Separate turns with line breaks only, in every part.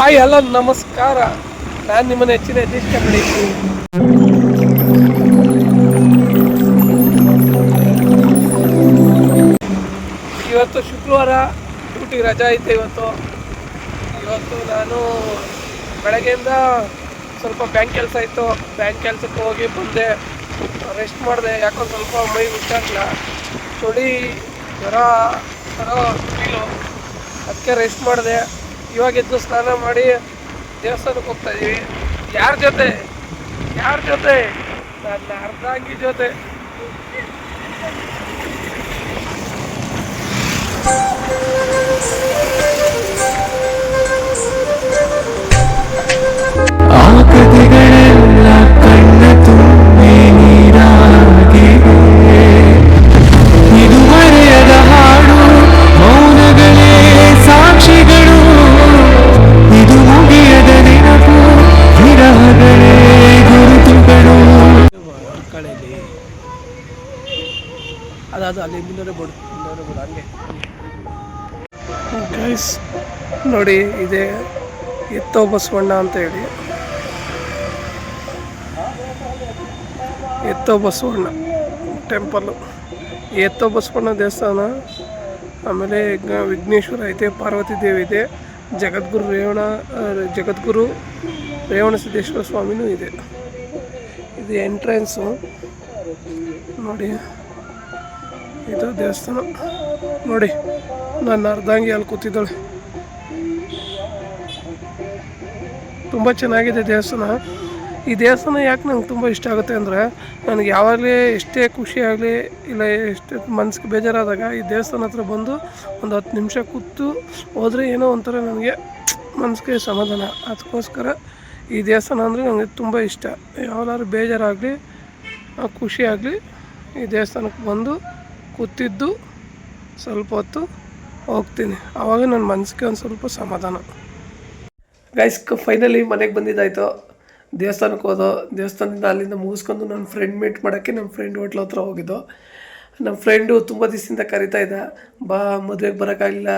Hi, hello, ನಮಸ್ಕಾರ. ನಾನು ನಿಮ್ಮನ್ನು ಹೆಚ್ಚಿನ ಯತೀಶ್ ಕನ್ನಡಿ ಇವತ್ತು ಶುಕ್ರವಾರ ಡ್ಯೂಟಿ ರಜಾ ಐತೆ ಇವತ್ತು. ಇವತ್ತು ನಾನು ಬೆಳಗ್ಗೆಯಿಂದ ಸ್ವಲ್ಪ ಬ್ಯಾಂಕ್ ಕೆಲಸ ಇತ್ತು. ಬ್ಯಾಂಕ್ ಕೆಲಸಕ್ಕೆ ಹೋಗಿ ಬಂದೆ. ರೆಸ್ಟ್ ಮಾಡಿದೆ. ಯಾಕಂದ್ರೆ ಸ್ವಲ್ಪ ಮೈ ಹುಷಾರಿಲ್ಲ ಚಳಿ, ಜ್ವರ, ಥರ ಫೀಲು ಅದಕ್ಕೆ ರೆಸ್ಟ್ ಮಾಡಿದೆ. ಇವಾಗ ಎದ್ದು ಸ್ನಾನ ಮಾಡಿ ದೇವಸ್ಥಾನಕ್ಕೆ ಹೋಗ್ತಾ ಇದೀವಿ. ಯಾರ ಜೊತೆ? ಯಾರ ಜೊತೆ? ನನ್ನ ಅರ್ಧಾಂಗಿ ಜೊತೆ.
ಆ
ಅದಾದ ಅಲ್ಲಿ ಮುಂದೆ ಬೋರ್ಡ್ ಮುಂದೆ ಬೋರ್ಡ್ ಹಂಗೆ. ನೋಡಿ, ಇದೆ ಎತ್ತೋ ಬಸವಣ್ಣ ಅಂತ ಹೇಳಿ. ಎತ್ತೋ ಬಸವಣ್ಣ ಟೆಂಪಲ್ಲು ಎತ್ತೋ ಬಸವಣ್ಣ ದೇವಸ್ಥಾನ, ಆಮೇಲೆ ವಿಘ್ನೇಶ್ವರ ಐತೆ ಪಾರ್ವತಿ ದೇವಿ ಇದೆ, ಜಗದ್ಗುರು ರೇವಣ ಜಗದ್ಗುರು ರೇವಣ ಸಿದ್ದೇಶ್ವರ ಸ್ವಾಮಿನೂ ಇದೆ. ಇದು ಎಂಟ್ರೆನ್ಸು ನೋಡಿ. ಇದು ದೇವಸ್ಥಾನ. ನೋಡಿ, ನನ್ನ ಅರ್ಧಾಂಗಿ ಅಲ್ಲಿ ಕೂತಿದ್ದಾಳೆ. ತುಂಬ ಚೆನ್ನಾಗಿದೆ ದೇವಸ್ಥಾನ. ಈ ದೇವಸ್ಥಾನ ಯಾಕೆ ನಂಗೆ ತುಂಬ ಇಷ್ಟ ಆಗುತ್ತೆ ಅಂದರೆ, ನನಗೆ ಯಾವಾಗಲೇ ಎಷ್ಟೇ ಖುಷಿ ಆಗಲಿ, ಇಲ್ಲ ಎಷ್ಟೇ ಮನ್ಸಿಗೆ ಬೇಜಾರಾದಾಗ ಈ ದೇವಸ್ಥಾನ ಹತ್ರ ಬಂದು ಒಂದು ಹತ್ತು ನಿಮಿಷ ಕೂತು ಹೋದರೆ ಏನೋ ಒಂಥರ ನನಗೆ ಮನಸ್ಸಿಗೆ ಸಮಾಧಾನ. ಅದಕ್ಕೋಸ್ಕರ ಈ ದೇವಸ್ಥಾನ ಅಂದರೆ ನನಗೆ ತುಂಬ ಇಷ್ಟ. ಯಾವಾಗಾದ್ರೂ ಬೇಜಾರಾಗಲಿ, ಖುಷಿ ಆಗಲಿ ಈ ದೇವಸ್ಥಾನಕ್ಕೆ ಬಂದು ಕೂತಿದ್ದು ಸ್ವಲ್ಪ ಹೊತ್ತು ಹೋಗ್ತೀನಿ. ಆವಾಗ ನನ್ನ ಮನಸ್ಸಿಗೆ ಒಂದು ಸ್ವಲ್ಪ ಸಮಾಧಾನ. ಗೈಸ್ ಫೈನಲಿ ಮನೆಗೆ ಬಂದಿದ್ದಾಯ್ತು. ದೇವಸ್ಥಾನಕ್ಕೆ ಹೋದೋ, ದೇವಸ್ಥಾನದಿಂದ ಅಲ್ಲಿಂದ ಮುಗಿಸ್ಕೊಂಡು ನನ್ನ ಫ್ರೆಂಡ್ ಮೀಟ್ ಮಾಡೋಕ್ಕೆ ನಮ್ಮ ಫ್ರೆಂಡ್ ಹೋಟ್ಲ್ ಹತ್ರ ಹೋಗಿದ್ದು. ನಮ್ಮ ಫ್ರೆಂಡು ತುಂಬ ದಿವಸದಿಂದ ಕರಿತಾ ಇದ್ದ. ಬಾ, ಮದುವೆಗೆ ಬರೋಕ್ಕಾಗಿಲ್ಲ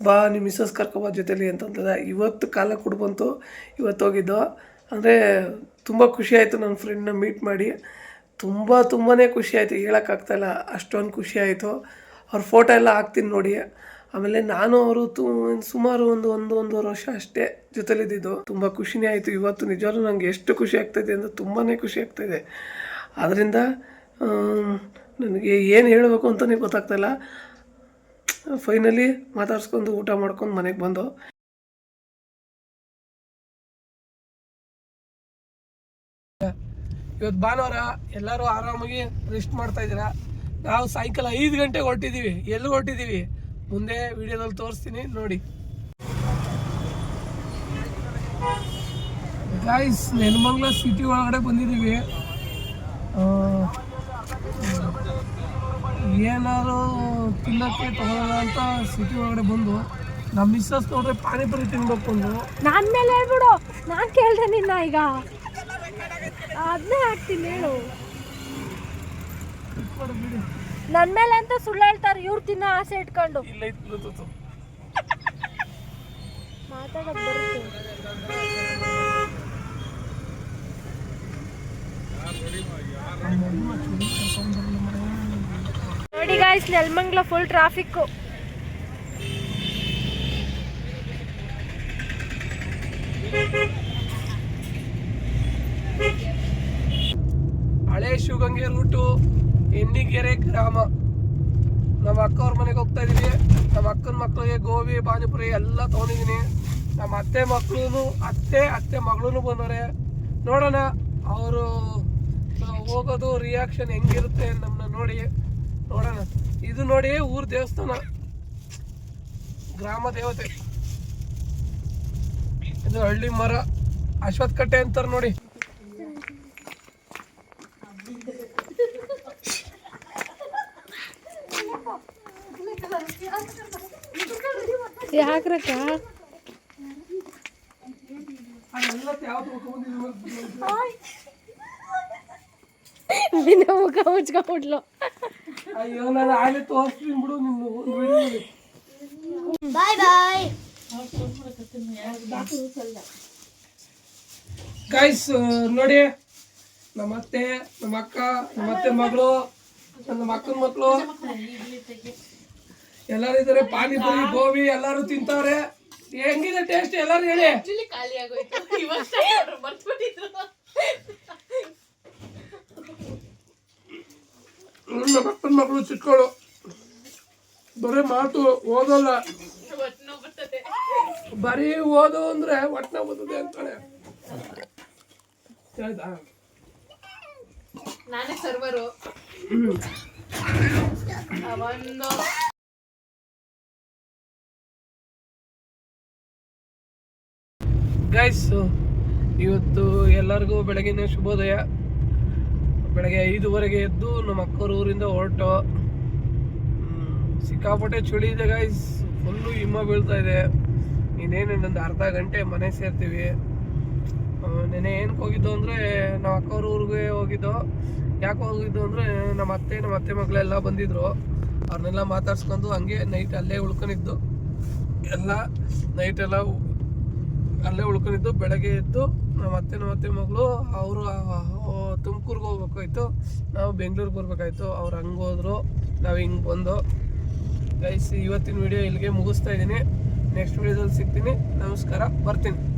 ಬಾ ನಿಮ್ಮ ಮಿಸ್ಸಸ್ ಕರ್ಕೊಬೋದು ಜೊತೆಲಿ ಅಂತಂತದ ಇವತ್ತು ಕಾಲ ಕೊಡ್ಬಂತು, ಇವತ್ತು ಹೋಗಿದ್ದು. ಅಂದರೆ ತುಂಬ ಖುಷಿ ಆಯಿತು ನನ್ನ ಫ್ರೆಂಡ್ನ ಮೀಟ್ ಮಾಡಿ. ತುಂಬ ತುಂಬಾ ಖುಷಿ ಆಯಿತು. ಹೇಳೋಕ್ಕಾಗ್ತಾಯಿಲ್ಲ ಅಷ್ಟೊಂದು ಖುಷಿ ಆಯಿತು. ಅವ್ರ ಫೋಟೋ ಎಲ್ಲ ಹಾಕ್ತೀನಿ ನೋಡಿ. ಆಮೇಲೆ ನಾನು ಅವರು ತು, ಸುಮಾರು ಒಂದು ಒಂದು, ಒಂದೂವರೆ ವರ್ಷ ಅಷ್ಟೇ ಜೊತೆಲಿದ್ದಿದ್ದು. ತುಂಬ ಖುಷಿನೇ ಆಯಿತು. ಇವತ್ತು ನಿಜವಾಗ್ಲೂ ನನಗೆ ಎಷ್ಟು ಖುಷಿ ಆಗ್ತಾಯಿದೆ ಅಂದರೆ ತುಂಬಾ ಖುಷಿ ಆಗ್ತಾಯಿದೆ. ಆದ್ದರಿಂದ ನನಗೆ ಏನು ಹೇಳಬೇಕು ಅಂತಲೇ ಗೊತ್ತಾಗ್ತಾಯಿಲ್ಲ ಫೈನಲಿ ಮಾತಾಡ್ಸ್ಕೊಂಡು ಊಟ ಮಾಡ್ಕೊಂಡು ಮನೆಗೆ ಬಂದು ಇವತ್ತು ಭಾನುವಾರ ಎಲ್ಲರೂ ಆರಾಮಾಗಿ ರೆಸ್ಟ್ ಮಾಡ್ತಾ ಇದ್ದೀರಾ? ನಾವು ಸಾಯಂಕಾಲ ಐದು ಗಂಟೆಗೆ ಹೊರಟಿದ್ದೀವಿ. ಎಲ್ಲಿ ಹೊರಟಿದ್ದೀವಿ? ಮುಂದೆ ವಿಡಿಯೋದಲ್ಲಿ ತೋರಿಸ್ತೀನಿ. ನೋಡಿ. ಗಾಯ್ಸ್ ನೆಲಮಂಗ್ಲ ಸಿಟಿ ಒಳಗಡೆ ಬಂದಿದ್ದೀವಿ. ಏನಾದ್ರು ತಿನ್ನಕ್ಕೆ ತಗೊಳ್ಳೋಣ ಅಂತ ಸಿಟಿ ಒಳಗಡೆ ಬಂದು. ನಮ್ಮ ಮಿಸ್ಸಸ್ ನೋಡ್ರೆ ಪಾನಿಪುರಿ ತಿನ್ಬೇಕು ಅಂದ್ರು
ನಾನು ಮೇಲೆ ಹೇಳ್ಬಿಡು. ನಾನು ಕೇಳಿದೆ ನಿನ್ನ ಈಗ. ಅದನ್ನೇ ಹಾಕ್ತೀನಿ ಹೇಳು. ನನ್ ಮೇಲೆ ಅಂತ ಸುಳ್ಳು ಹೇಳ್ತಾರೆ? ಇವ್ರು ತಿನ್ನೋ ಆಸೆ ಇಟ್ಕೊಂಡು. ಬರುತ್ತೆ. ನೋಡಿ ಗಾಯ್ಸ್ ನೆಲಮಂಗ್ಲ ಫುಲ್ ಟ್ರಾಫಿಕ್ಕು
ಹಳೆ ಶಿವಗಂಗೆ ರೂಟು ಎಣ್ಣಿಗೆರೆ ಗ್ರಾಮ. ನಮ್ಮ ಅಕ್ಕವ್ರ ಮನೆಗೆ ಹೋಗ್ತಾ ಇದೀವಿ. ನಮ್ಮ ಅಕ್ಕನ ಮಕ್ಕಳಿಗೆ ಗೋಬಿ, ಪಾನಿಪುರಿ ಎಲ್ಲ ತೊಗೊಂಡಿದ್ದೀನಿ ನಮ್ಮ ಅತ್ತೆ ಮಕ್ಕಳು ಅತ್ತೆ ಅತ್ತೆ ಮಗಳು ಬಂದವ್ರೆ. ನೋಡೋಣ, ಅವರು ಹೋಗೋದು ರಿಯಾಕ್ಷನ್ ಹೆಂಗಿರುತ್ತೆ ನಮ್ಮನ್ನ ನೋಡಿ, ನೋಡೋಣ. ಇದು ನೋಡಿ ಊರ್ ದೇವಸ್ಥಾನ. ಗ್ರಾಮ ದೇವತೆ. ಇದು ಹಳ್ಳಿ ಮರ. ಅಶ್ವತ್ ಕಟ್ಟೆ ಅಂತಾರೆ ನೋಡಿ.
ಯಾಕ್ರಕ್ಕ ನಿನ್ನ ಮುಖ ಮುಚ್ಕೊಂಡ್ಬಿಟ್ಲು
ಅಯ್ಯೋ ನಾನು ಆಗಲೇ ತೋರಿಸ್ತೀನಿ ಬಿಡು ನಿನ್ನ
ಬಾಯ್ ಬಾಯ್.
ಗೈಸ್ ನೋಡಿ ನಮ್ಮ ಅತ್ತೆ ನಮ್ಮ ಅಕ್ಕ ನಮ್ಮ ಅತ್ತೆ ಮಗಳು ನಮ್ಮ ಅಕ್ಕನ ಮಕ್ಕಳು ಎಲ್ಲರೂ ಇದಾರೆ ಪಾನಿಪುರಿ ಗೋಬಿ ಎಲ್ಲರೂ ತಿಂತಾವ್ರೆ. ಹೆಂಗಿದೆ ಟೇಸ್ಟ್ ಎಲ್ಲರೂ ಹೇಳಿ. ಹ್ಮ್, ನಮ್ಮ ಅಪ್ಪನ ಮಕ್ಕಳು ಚಿಕ್ಕಳು ಬರೀ ಮಾತು ಓದಲ್ಲ. ಬರೀ ಓದು ಅಂದ್ರೆ ಒಟ್ನ ಬರ್ತದೆ ಅಂತಾಳೆ. ಆಯ್ತಾ
ನಾನೇ ಸರ್ವರು
ಹ್ಮ್. ಗೈಸ್ ಇವತ್ತು ಎಲ್ಲರಿಗೂ ಬೆಳಗಿನ ಶುಭೋದಯ. ಬೆಳಗ್ಗೆ ಐದುವರೆಗೆ ಎದ್ದು ನಮ್ಮ ಅಕ್ಕವ್ರ ಊರಿಂದ ಹೊರಟು. ಸಿಕ್ಕಾಪಟ್ಟೆ ಚಳಿ ಇದೆ ಗೈಸ್ ಫುಲ್ಲು ಹಿಮ ಬೀಳ್ತಾ ಇದೆ. ಇನ್ನೇನು, ಇನ್ನೊಂದು ಅರ್ಧ ಗಂಟೆ ಮನೆ ಸೇರ್ತೀವಿ. ನೆನೆ ಏನಕ್ಕೆ ಹೋಗಿದ್ದು ಅಂದರೆ ನಮ್ಮ ಅಕ್ಕವ್ರ ಊರಿಗೆ ಹೋಗಿದ್ದೋ. ಯಾಕೆ ಹೋಗಿದ್ದು ಅಂದರೆ ನಮ್ಮ ಅತ್ತೆ ನಮ್ಮ ಅತ್ತೆ ಮಗಳೆಲ್ಲ ಬಂದಿದ್ರು. ಅವ್ರನ್ನೆಲ್ಲ ಮಾತಾಡ್ಸ್ಕೊಂಡು ಹಂಗೆ ನೈಟ್ ಅಲ್ಲೇ ಉಳ್ಕೊಂಡಿದ್ದು. ಎಲ್ಲ ನೈಟ್ ಎಲ್ಲ ಅಲ್ಲೇ ಉಳ್ಕೊಂಡಿದ್ದು, ಬೆಳಗ್ಗೆ ಎದ್ದು ನಮ್ಮ ಅತ್ತೆ ನಮ್ಮ ಅತ್ತೆ ಮಗಳು, ಅವರು ತುಮಕೂರಿಗೆ ಹೋಗ್ಬೇಕಾಯ್ತು. ನಾವು ಬೆಂಗಳೂರಿಗೆ ಬರ್ಬೇಕಾಯ್ತು. ಅವ್ರು ಹಂಗೆ ಹೋದ್ರು. ನಾವು ಹಿಂಗೆ ಬಂದು. ಗೈಸ್ ಇವತ್ತಿನ ವಿಡಿಯೋ ಇಲ್ಲಿಗೆ ಮುಗಿಸ್ತಾ ಇದ್ದೀನಿ. ನೆಕ್ಸ್ಟ್ ವಿಡಿಯೋದಲ್ಲಿ ಸಿಗ್ತೀನಿ. ನಮಸ್ಕಾರ. ಬರ್ತೀನಿ.